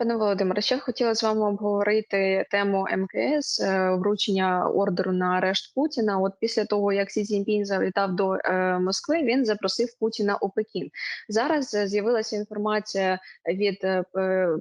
Пане Володимире, ще хотіла з вами обговорити тему МКС, е, вручення ордеру на арешт Путіна. От після того, як Сі Цзіньпінь завітав до е, Москви, він запросив Путіна у Пекін. Зараз е, з'явилася інформація від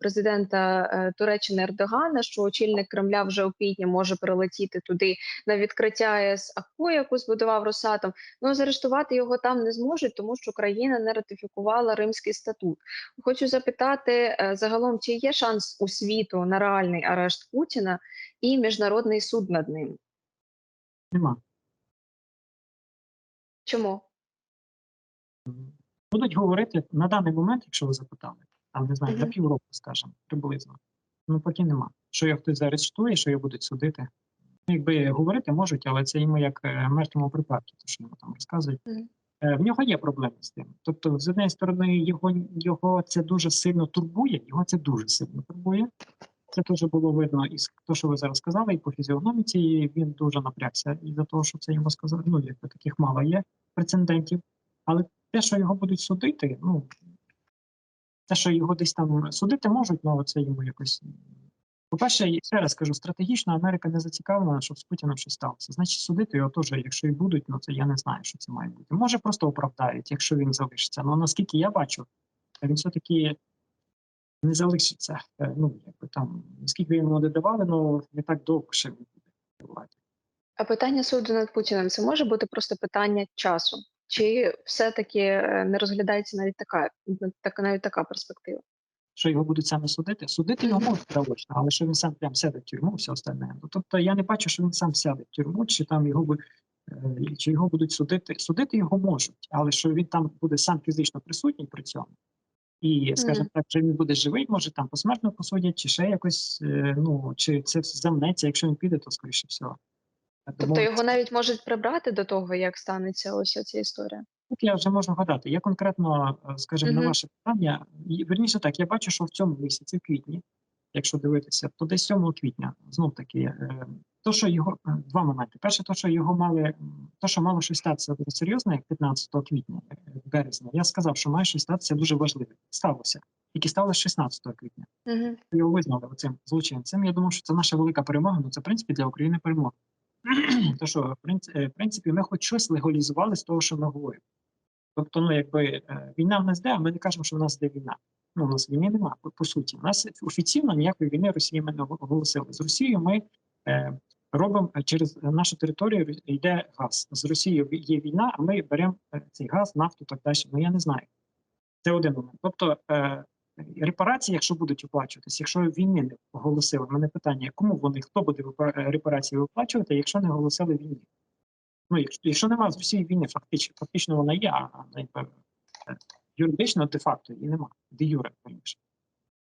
президента Туреччини Ердогана, що очільник Кремля вже у квітні може прилетіти туди на відкриття АЕС Аху, яку збудував Росатом. Ну заарештувати його там не зможуть, тому що країна не ратифікувала Римський статут. Хочу запитати загалом, чи є шанс у світу на реальний арешт Путіна і міжнародний суд над ним? Нема. Чому? Будуть говорити на даний момент, якщо ви запитали, там не знаю, за півроку, скажімо, приблизно. Ну поки нема. Що його хтось заарештує, що його будуть судити. Ну, Якби говорити можуть, але це йому як е, мертвому припадку, то що йому там розказують. Е, В нього є проблеми з тим. Тобто, з однієї сторони, його, його це дуже сильно турбує, його це дуже сильно турбує. Це теж було видно із того, що ви зараз сказали, і по фізіогноміці і він дуже напрягся із-за того, що це йому сказали. Ну, якби таких мало є прецедентів. Але те, що його будуть судити, ну те, що його десь там судити можуть, ну це йому якось. По-перше, і ще раз кажу, стратегічно Америка не зацікавлена, щоб з Путіним щось сталося. Значить, судити його теж, якщо і будуть, ну це я не знаю, що це має бути. Може, просто оправдають, якщо він залишиться. Ну наскільки я бачу, він все-таки не залишиться. Е, Ну, якби там, наскільки йому не давали, ну не так довго ще він буде владі. А питання суду над Путіним це може бути просто питання часу? Чи все-таки е, не розглядається навіть така, так, навіть така перспектива? Що його будуть саме судити. Судити його можуть заочно, але що він сам прям сяде в тюрму, все остальне. Ну, тобто я не бачу, що він сам сяде в тюрму, чи там його би е, чи його будуть судити. Судити його можуть, але що він там буде сам фізично присутній при цьому. І, скажімо так, що він буде живий, може там посмертно посудять, чи ще якось, е, ну чи це все замнеться, якщо він піде, то скоріше всього. Тобто його навіть можуть прибрати до того, як станеться ось ця історія? Тут я вже можу гадати. Я конкретно, е, скажімо, на Мгм. ваше питання, і, верніше так, я бачу, що в цьому місяці, в квітні, якщо дивитися, то десь 7 квітня, знов таки, е, то, що його е, два моменти. Перше, то, що його мали, м, то, що мало щось статися дуже серйозно, як 15 квітня, е, березня, я сказав, що має щось статися дуже важливе. Сталося. Тільки сталося 16 квітня. Угу. Його визнали цим злочинцем. Я думав, що це наша велика перемога. Ну це в принципі для України перемога. То що, в принц- е, в принципі, ми хоч щось легалізували з того, що ми говоримо. Тобто, ну якби е, війна в нас де, а ми не кажемо, що в нас де війна. Ну, у нас війни немає, по, суті. У нас офіційно ніякої війни Росії ми не оголосили. З Росією ми е, робимо е, через нашу територію йде газ. З Росією є війна, а ми беремо е, цей газ, нафту так далі. Ну я не знаю. Це один момент. Тобто е, репарації, якщо будуть оплачуватися, якщо війни не оголосили, мене питання, кому вони хто буде репарації виплачувати, якщо не оголосили війни? Ну, якщо, немає з Росією війни, фактично, фактично вона є, а а, якби, е, юридично де-факто її немає, де юре раніше.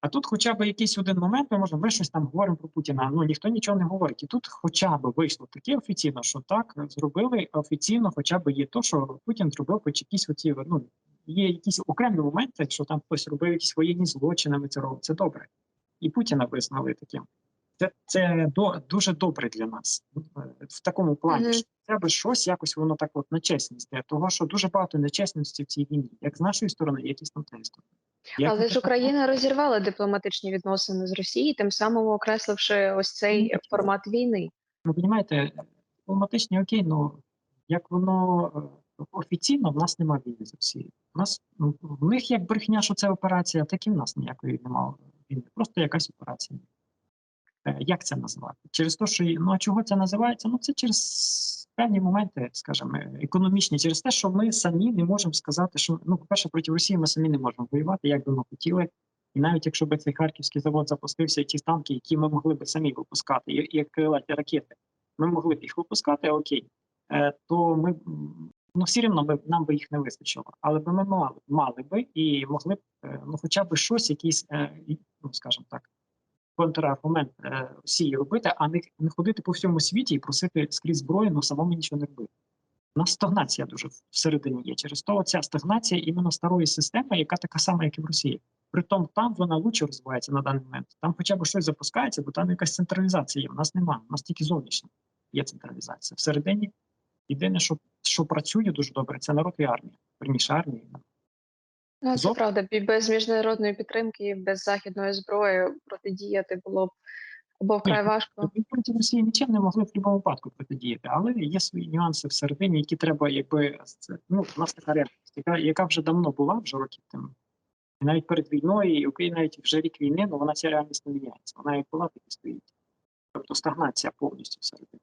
А тут хоча б якийсь один момент, ми можемо, ми щось там говоримо про Путіна. Ну ніхто нічого не говорить. І тут хоча б вийшло таке офіційно, що так зробили офіційно, хоча б є то, що Путін зробив хоч якісь оці, ну є якісь окремі моменти, що там хтось робив якісь воєнні злочини, ми це робимо. Це добре. І Путіна визнали таким. Це, це до, дуже добре для нас е, в такому плані, Мгм. що хоча б щось якось воно так от на чесність, йде. того що дуже багато нечесності в цій війні, як з нашої сторони, як і з тамтої сторони. Я Але ж Україна розірвала дипломатичні відносини з Росією, тим самим окресливши ось цей Ну, формат війни. Ну, розумієте, дипломатичні окей, ну як воно е, офіційно в нас немає війни з Росією. У нас ну, в них як брехня, що це операція, так і в нас ніякої немає війни. Просто якась операція. Е, Як це назвати? Через те, що ну а чого це називається? Ну це через певні моменти, скажімо, економічні, через те, що ми самі не можемо сказати, що ну, по-перше, проти Росії ми самі не можемо воювати, як би ми хотіли. І навіть якщо б цей харківський завод запустився, ті танки, які ми могли б самі випускати, як крилаті ракети, ми могли б їх випускати, окей, е, то ми ну все рівно ми, нам би їх не вистачило. Але б ми мали, мали би і могли б е, ну, хоча б щось, якийсь, е, ну скажімо так, контраргумент е, Росії робити, а не, не ходити по всьому світі і просити скрізь зброю, ну самому нічого не робити. У нас стагнація дуже всередині є. Через то ця стагнація іменно старої системи, яка така сама, як і в Росії. Притом там вона лучше розвивається на даний момент. Там хоча б щось запускається, бо там якась централізація є. У нас немає. У нас тільки зовнішня є централізація. Всередині єдине, що, що працює дуже добре, це народ і армія. Верніше армія. Ну, це Зо- правда. бі- Без міжнародної підтримки, без західної зброї протидіяти було б або вкрай важко. Ми проти Росії нічим не могли в будь-якому випадку протидіяти, але є свої нюанси всередині, які треба, якби це ну у нас така реальність, яка, яка вже давно була, вже років там. І навіть перед війною, і Україна навіть вже рік війни, ну вона ця реальність не міняється. Вона як була, так і стоїть. Тобто стагнація повністю всередині.